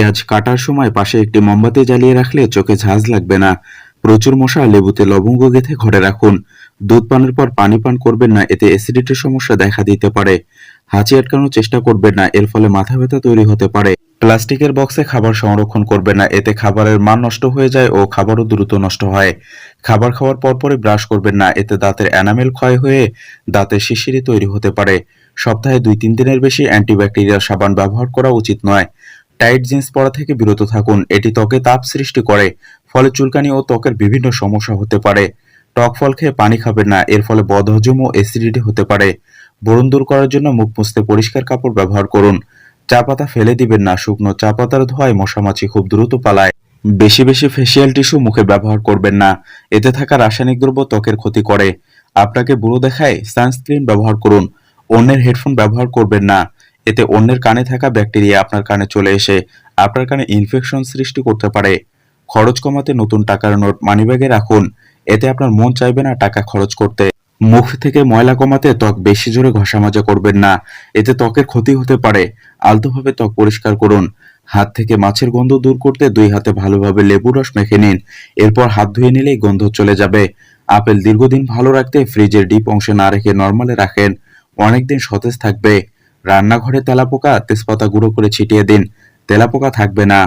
পেঁয়াজ কাটার সময় পাশে একটি মোমবাতি জ্বালিয়ে রাখলে চোখে ঝাঁজ লাগবে না। প্রচুর মশা লেবুতে লবঙ্গ গেঁথে ঘরে রাখুন। দুধ পানের পর পানি পান করবেন না, এতে অ্যাসিডিটির সমস্যা দেখা দিতে পারে। হাঁচি আটকানোর চেষ্টা করবেন না, এর ফলে মাথা ব্যথা তৈরি হতে পারে। প্লাস্টিকের বক্সে খাবার সংরক্ষণ করবেন না, এতে খাবারের মান নষ্ট হয়ে যায় ও খাবারও দ্রুত নষ্ট হয়। খাবার খাওয়ার পরপরই ব্রাশ করবেন না, এতে দাঁতের এনামেল ক্ষয় হয়ে দাঁতের শিশিরি তৈরি হতে পারে। সপ্তাহে দুই তিন দিনের বেশি অ্যান্টিব্যাকটেরিয়াল সাবান ব্যবহার করা উচিত নয়। টাইট জিন্স পরা থেকে বিরত থাকুন। এটি ত্বকে তাপ সৃষ্টি করে, ফলে চুলকানি ও ত্বকের বিভিন্ন সমস্যা হতে পারে। টক ফল খেয়ে পানি খাবেন না, এর ফলে বদহজম ও অ্যাসিডিটি হতে পারে। ব্রণ দূর করার জন্য মুখ মুছতে পরিষ্কার কাপড় ব্যবহার করুন। চা পাতা ফেলে দিবেন না, শুকনো চা পাতার ধোয়ায় মশামাছি খুব দ্রুত পালায়। বেশি বেশি ফেসিয়াল টিস্যু মুখে ব্যবহার করবেন না, এতে থাকা রাসায়নিক দ্রব্য ত্বকের ক্ষতি করে। আপনাকে বুড়ো দেখায় সানস্ক্রিন ব্যবহার করুন, অন্যের হেডফোন ব্যবহার করবেন না। এতে অন্যের কানে থাকা ব্যাকটেরিয়া আপনার কানে চলে এসে আপনার কানে ইনফেকশন সৃষ্টি করতে পারে। খরচ কমাতে নতুন টাকার নোট মানিব্যাগে রাখুন। এতে আপনার মন চাইবে না টাকা খরচ করতে। মুখ থেকে ময়লা কমাতে ত্বক বেশি জোরে ঘষা মাজা করবেন না। এতে ত্বকের ক্ষতি হতে পারে। আলতোভাবে ত্বক পরিষ্কার করুন। হাত থেকে মাছের গন্ধ দূর করতে দুই হাতে ভালোভাবে লেবুর রস মেখে নিন। এরপর হাত ধুয়ে নিলেই গন্ধ চলে যাবে। আপেল দীর্ঘদিন ভালো রাখতে ফ্রিজের ডিপ অংশে না রেখে নর্মালে রাখেন। অনেকদিন সতেজ থাকবে। রান্নাঘরে তেলাপোকা তেজপাতা গুঁড়ো করে ছিটিয়ে দিন। তেলাপোকা থাকবে না।